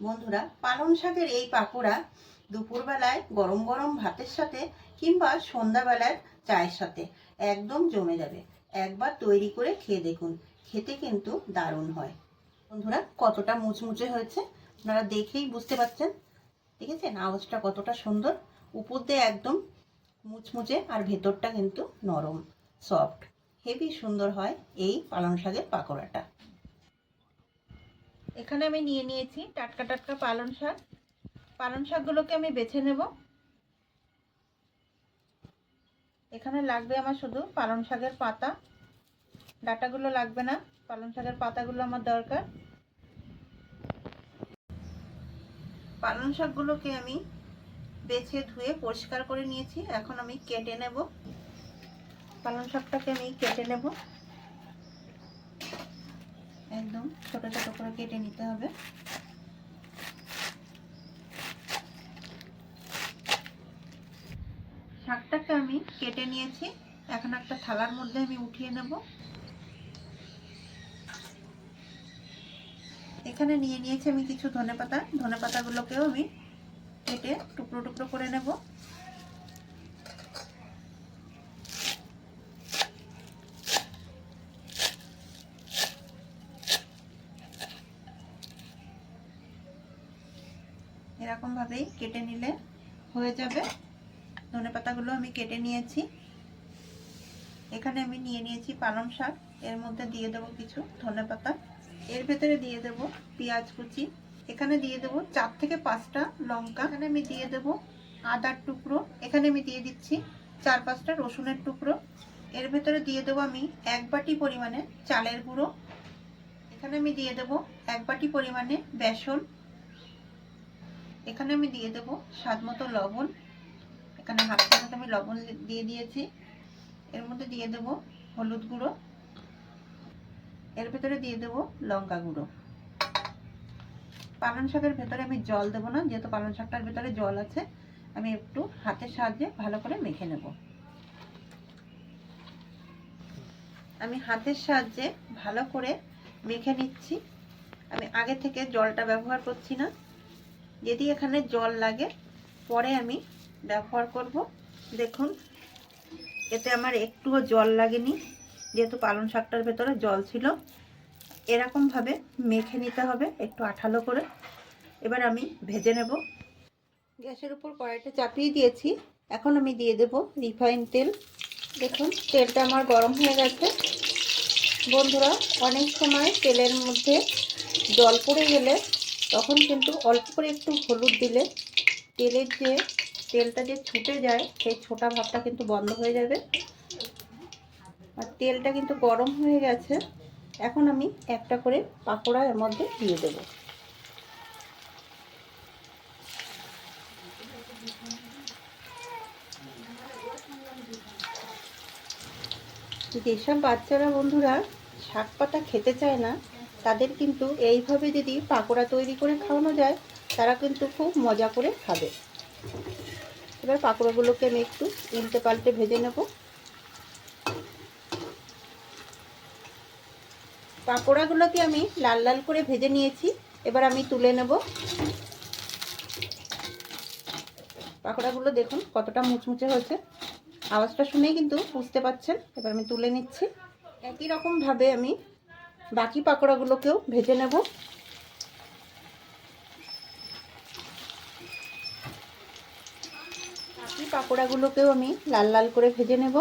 বন্ধুরা, পালং শাকের এই পাকোড়া দুপুরবেলায় গরম গরম ভাতের সাথে কিংবা সন্ধ্যাবেলার চায়ের সাথে একদম জমে যাবে। একবার তৈরি করে খেয়ে দেখুন, খেতে কিন্তু দারুণ হয়। বন্ধুরা, কতটা মুচমুচে হয়েছে, আপনারা দেখেই বুঝতে পারছেন দেখেছেন আওয়াজটা কতটা সুন্দর, উপর দিয়ে একদম মুচমুচে আর ভেতরটা কিন্তু নরম, সফট, হেভি সুন্দর হয় এই পালং শাকের পাকোড়াটা। এখানে আমি নিয়ে নিয়েছি টাটকা টাটকা পালং শাক। পালং শাকগুলোকে আমি বেছে নেব। এখানে লাগবে আমার শুধু পালং শাকের পাতা। ডাটাগুলো লাগবে না, পালং শাকের পাতাগুলো আমার দরকার। পালং শাকগুলোকে আমি বেছে ধুয়ে পরিষ্কার করে নিয়েছি। এখন আমি কেটে নেব। পালং শাকটাকে আমি কেটে নেব। একদম ছোট ছোট করে কেটে নিতে হবে। শাকটাকে আমি কেটে নিয়েছি। এখন একটা থালার মধ্যে আমি উঠিয়ে নেব। এখানে নিয়ে নিয়েছি আমি কিছু ধনেপাতা। ধনেপাতাগুলোকেও আমি কেটে টুকরো টুকরো করে নেব। এরকম ভাবেই কেটে নিলে হয়ে যাবে। ধনে পাতাগুলো আমি কেটে নিয়েছি। এখানে আমি নিয়ে নিয়েছি পালং শাক, এর মধ্যে দিয়ে দেবো কিছু ধনে পাতা। এর ভেতরে দিয়ে দেবো পেঁয়াজ কুচি। এখানে দিয়ে দেবো চার থেকে পাঁচটা লঙ্কা। এখানে আমি দিয়ে দেবো আদার টুকরো। এখানে আমি দিয়ে দিচ্ছি চার পাঁচটা রসুনের টুকরো। এর ভেতরে দিয়ে দেবো আমি এক বাটি পরিমাণে চালের গুঁড়ো। এখানে আমি দিয়ে দেবো এক বাটি পরিমাণে বেসন। এখানে আমি দিয়ে দেবো স্বাদ মতো লবণ। এখানে হাফ চামচ আমি লবণ দিয়ে দিয়েছি। এর মধ্যে দিয়ে দেবো হলুদ গুঁড়ো। এর ভেতরে দিয়ে দেবো লঙ্কা গুঁড়ো। পালং শাকের ভেতরে আমি জল দেবো না, যেহেতু পালং শাকটার ভেতরে জল আছে, আমি একটু হাতের সাহায্যে ভালো করে মেখে নেব। আমি হাতের সাহায্যে ভালো করে মেখে নিচ্ছি। আমি আগে থেকে জলটা ব্যবহার করছি না। যদি এখানে জল লাগে, পরে আমি ব্যবহার করব। দেখুন, এতে আমার একটুও জল লাগেনি, যেহেতু পালং শাকটার ভেতরে জল ছিল। এরকমভাবে মেখে নিতে হবে, একটু আঠালো করে। এবার আমি ভেজে নেব। গ্যাসের উপর কড়াইটা চাপিয়ে দিয়েছি। এখন আমি দিয়ে দেব রিফাইন তেল। দেখুন, তেলটা আমার গরম হয়ে গেছে। বন্ধুরা, অনেক সময় তেলের মধ্যে জল পড়ে গেলে তখন কিন্তু অল্প করে একটু হলুদ দিলে তেলের যে তেলটা যে ছুটে যায়, সেই ছোটা ভাবটা কিন্তু বন্ধ হয়ে যাবে। আর তেলটা কিন্তু গরম হয়ে গেছে। এখন আমি একটা করে পাকোড়া এর মধ্যে দিয়ে দেব। যেসব বাচ্চারা বন্ধুরা শাক পাতা খেতে চায় না তাদের কিন্তু এইভাবে যদি পাকোড়া তৈরি করে খাওয়ানো যায়, তারা কিন্তু খুব মজা করে খাবে। এবার পাকোড়াগুলোকে আমি একটু উল্টে পাল্টে ভেজে নেব। পাকোড়াগুলোকে আমি লাল লাল করে ভেজে নিয়েছি। এবার আমি তুলে নেব। পাকোড়াগুলো দেখুন কতটা মুচমুচে হয়েছে। আওয়াজটা শুনেই কিন্তু বুঝতে পাচ্ছেন। এবার আমি তুলে নিচ্ছি। একই রকমভাবে আমি বাকি পাকোড়াগুলোকেও ভেজে নেব। বাকি পাকোড়াগুলোকেও আমি লাল লাল করে ভেজে নেব।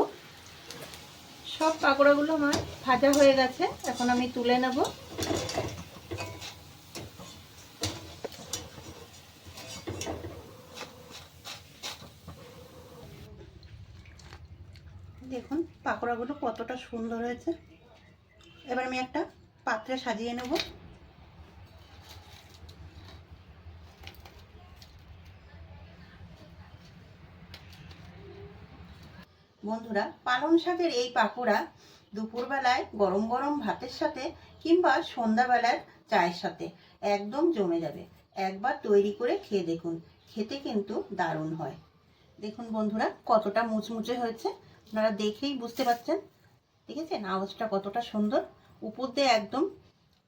সব পাকোড়াগুলো আমার ভাজা হয়ে গেছে, এখন আমি তুলে নেব। দেখুন, পাকোড়াগুলো কতটা সুন্দর হয়েছে। এবার আমি একটা পাত্রে সাজিয়ে নেব। বন্ধুরা, পালং শাকের এই পাকোড়া দুপুরবেলায় গরম গরম ভাতের সাথে কিংবা সন্ধ্যাবেলার চায়ের সাথে একদম জমে যাবে। একবার তৈরি করে খেয়ে দেখুন। খেতে কিন্তু দারুণ হয়। দেখুন বন্ধুরা, কতটা মুচমুচে হয়েছে। আপনারা দেখেই বুঝতে পারছেন। দেখেছেন আওয়াজটা কতটা সুন্দর? উপর দিয়ে একদম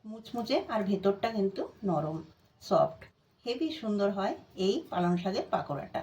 মুচমুচে আর ভেতরটা কিন্তু নরম সফট হেভি সুন্দর হয় এই পালং শাকের পাকোড়াটা।